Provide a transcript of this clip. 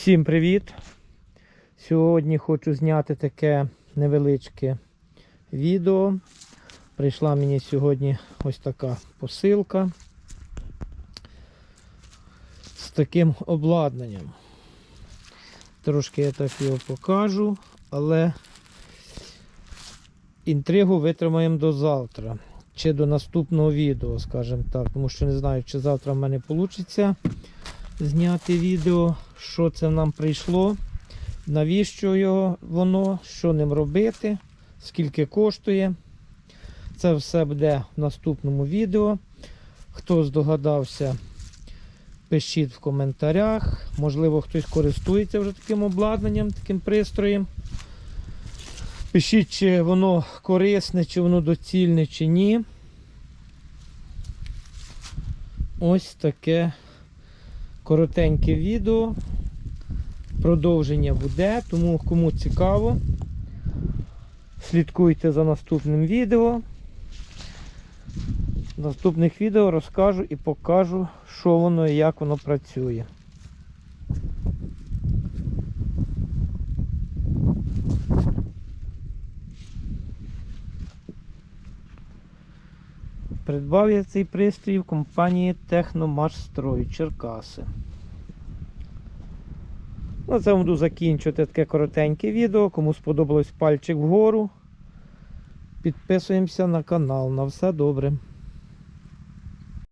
Всім привіт! Сьогодні хочу зняти таке невеличке відео. Прийшла мені сьогодні ось така посилка з таким обладнанням. Трошки я так його покажу, але інтригу витримаємо до завтра. Чи до наступного відео, скажімо так, тому що не знаю, чи завтра в мене вийде зняти відео, що це нам прийшло, навіщо його воно, що ним робити, скільки коштує. Це все буде в наступному відео. Хто здогадався, пишіть в коментарях. Можливо, хтось користується вже таким обладнанням, таким пристроєм. Пишіть, чи воно корисне, чи воно доцільне, чи ні. Ось таке коротеньке відео. Продовження буде, тому кому цікаво, слідкуйте за наступним відео. В наступних відео розкажу і покажу, що воно і як воно працює. Придбав я цей пристрій в компанії Техномашстрой Черкаси. На цьому буду закінчувати таке коротеньке відео. Кому сподобалось пальчик вгору. Підписуємося на канал. На все добре.